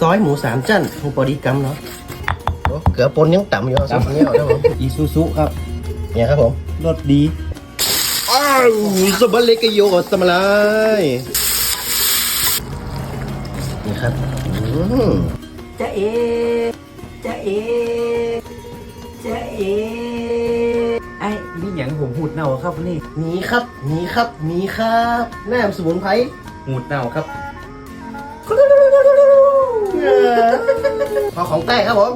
ซอยหมูสามจั่นคงพอดีกำเนาะโอ้เกลือปนยังต่ำอยู่เอาสักเนี้ยครับผมอีซูซุครับเนี่ยครับผมรสดีอ้าวสบัลเลกโยสมาลายนี่ครับอืมจะเอจะเอจะเอไอ้นี่อย่างผมหูดเน่าครับนี่มีครับมีครับมีครับแหนมสมุนไพรหูดเน่าครับ พอของแต้ครับผม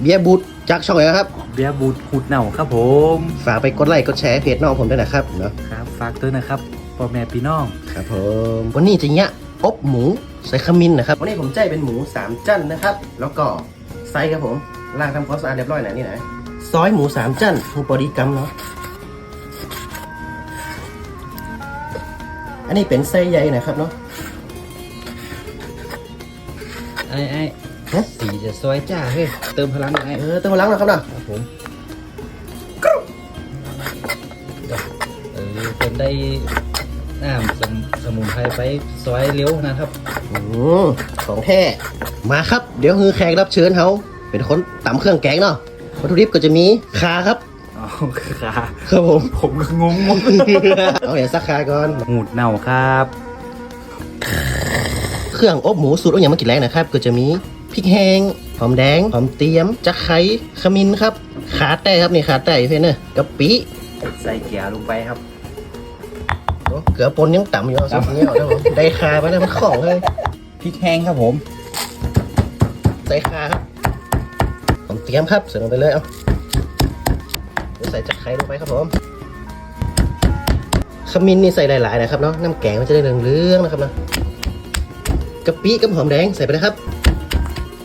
เบียร์บูดจากช่องไหนครับ เบียร์บูดหูดเน่าครับผม ฝากไปกดไลค์กดแชร์เพจน้องผมด้วยนะครับเนาะครับ ฝากด้วยนะครับพ่อแม่พี่น้อง ครับผมวันนี้จะเนี้ยอบหมูใส่ขมิ้นนะครับวันนี้ผมใจเป็นหมูสามจั่นนะครับ แล้วก็ไซส์ครับผมล้างทำความสะอาดเรียบร้อยนะนี่นะซอยหมูสามจั่นคงพอดีกำเนาะ อันนี้เป็นไส้ใหญ่นะครับเนาะไอ้ไอ้ฮะสีจะซอยจ้าเฮ้ยเติมพลังหน่อยไอ้เออเติมพลังหนะครับเนาะครับผมเออเป็นได้น้ำสมสมุนไพรไปซอยเร็วนะครับอืมของแท้มาครับ เดี๋ยวคือแขกรับเชิญเขาเป็นคนตำเครื่องแกงเนาะวัตถุดิบก็จะมีคาครับ อ๋อค่ะครับผม ผมก็งงหมดเอาอย่างสักคาก่อนหูดเน่าครับ เครื่องอบหมูสูตรอบอย่างเมื่อกี้แรกนะครับ ก็จะมีพริกแห้งหอมแดงหอมเตียมจักไคร้ขมิ้นครับ ขาแต่ครับนี่ขาแต่เพื่อนเนอะกะปิใส่เกียร์ลงไปครับโอ้เกลือปนยังต่ำอยู่เอาสักเนี้ยครับผมได้คาไปแล้วมันของเลยพริกแห้งครับผม ใส่คาครับหอมเตียมครับใส่ลงไปเลยเอาเดี๋ยว ใส่จักไคร้ลงไปครับผมขมิ้นนี่ใส่หลายๆนะครับเนาะน้ำแกงมันจะได้เหลืองๆนะครับเนาะกะปิกับหอมแดงใส่ไปเลยครับ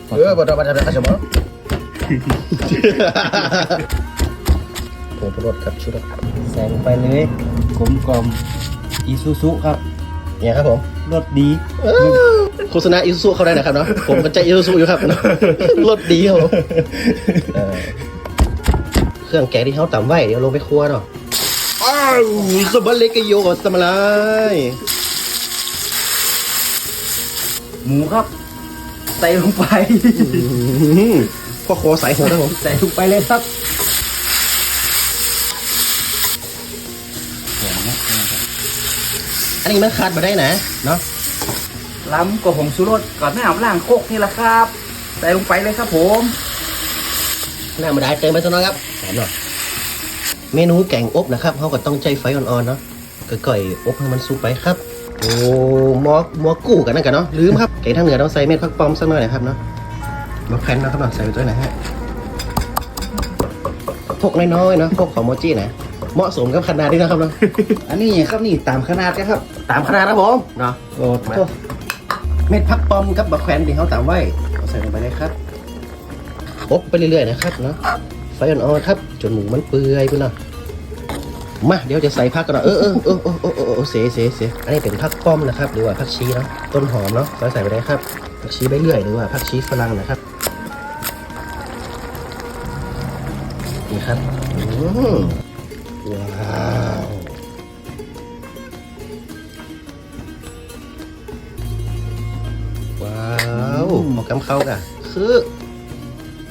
เออบดบดบดบดผงปรุงรสครับชุดใส่ลงไปเลยกลมกลมอีซูซุครับเนี่ยครับผมรสดีโฆษณาอิซูซุเข้าได้นะครับเนาะผมก็ใจอิซูซุอยู่ครับเนาะรสดีครับผม เออเครื่องแกงที่เขาตำไว้เดี๋ยวลงไปครัวเนาะอ้าวสบัลเลกโยสมาลายหมูครับใส่ลงไปอื้อหือพ่อคอสายโหดครับผมใส่ลงไปเลยครับอันนี้มันขาดมาได้นะเนาะล้ำกับผงชูรสก่อนหน้าล่างโคกนี่แหละครับ ใส่ลงไปเลยครับผม หน้ามาได้เติมไปสักหน่อยครับหอมหน่อยเมนูแกงอบนะครับเขาก็ต้องใจไฟอ่อนๆเนาะก่อยๆอบให้มันสุกไปครับ โอ้หมอหมอกู้กันนั่นกันเนาะลืมครับแกงทางเหนือต้องใส่เม็ดผักปอมสักหน่อยนะครับเนาะมะแพร้นนะครับเนาะใส่ไปด้วยนะฮะพกน้อยๆเนาะพกของโมจินะเหมาะสมกับขนาดนี้นะครับเนาะอันนี้ครับนี่ตามขนาดนะครับ ตามขนาดนะผมเนาะโอ้มาโหเม็ดผักปอมกับมะแขวนที่เขาตามไว้เอาใส่ลงไปเลยครับ อบไปเรื่อยๆนะครับเนาะไฟอ่อนๆครับจนหมูมันเปื่อยไปเนาะมาเดี๋ยวจะใส่ผักกันเนาะเออเออเออเออเออเออเออเสียเสียเสียอันนี้เป็นผักป้อมนะครับ หรือว่าผักชีเนาะต้นหอมเนาะใส่ใส่ไปได้ครับผักชีใบเลื่อยหรือว่าผักชีฝรั่งนะครับนี่ครับอืมว้าวว้าวหมอกำเข้ากันคือ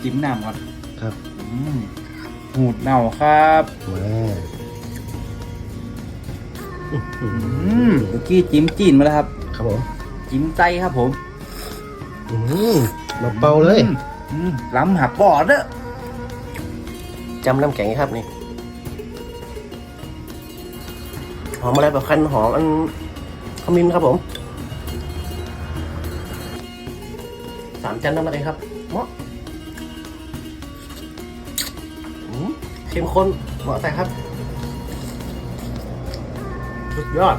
จิ้มน้ำก่อนครับอืมหูดเน่าครับมาอืมเมื่อกี้จิ้มจีนมาแล้วครับ ครับผมจิ้มใจครับผมอืมมาเป่าเลยอืมอืมล้ำหักบอดเด้อจำน้ำแข็งครับนี่หอมอะไรแบบคันหอมอันขมิ้นครับผมสามจานน้ำอะไรครับเหมาะ เข้มข้นเหมาะใส่ครับ สุดยอด